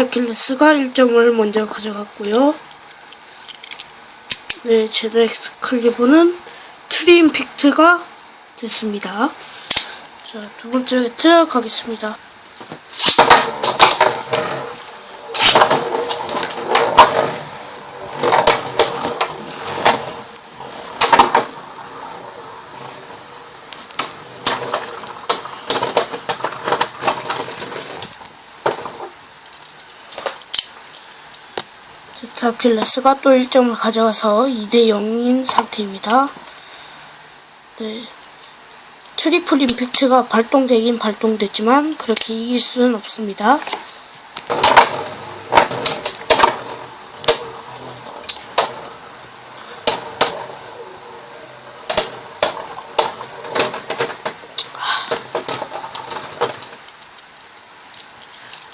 제타킬레스가 1점을 먼저 가져갔고요. 네, 제노 엑스칼리버는 트림 픽트가 됐습니다. 자, 두 번째 배틀 가겠습니다. 제타킬레스가 또 1점을 가져가서 2대 0인 상태입니다. 네. 트리플 임팩트가 발동되긴 발동됐지만 그렇게 이길 수는 없습니다.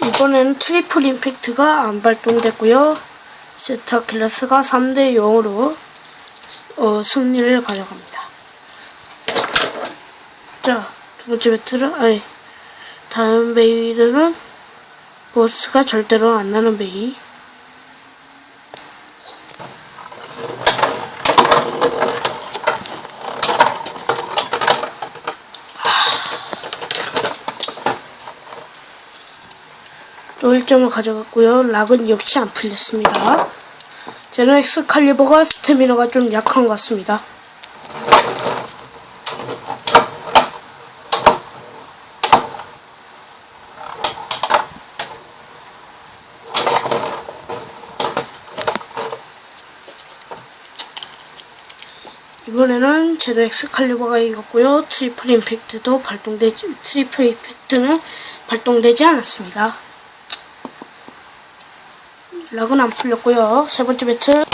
이번에는 트리플 임팩트가 안 발동됐고요. 세타킬레스가 3대 0으로 어, 승리를 가져갑니다. 자, 두 번째 배틀은, 아니, 다음 베이들은 보스가 절대로 안 나는 베이. 또 1점을 가져갔고요. 락은 역시 안 풀렸습니다. 제노 엑스칼리버가 스태미너가 좀 약한 것 같습니다. 이번에는 제노 엑스칼리버가 이겼고요. 트리플 임팩트도 발동되지, 트리플 임팩트는 발동되지 않았습니다. 락은 안 풀렸고요. 세 번째 배틀.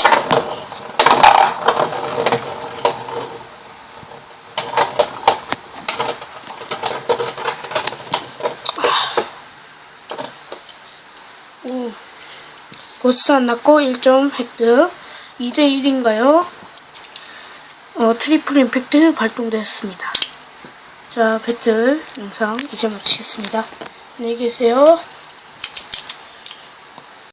오. 보스 안 났고 1점 획득. 2대 1인가요? 어, 트리플 임팩트 발동됐습니다. 자, 배틀 영상 이제 마치겠습니다. 안녕히 계세요.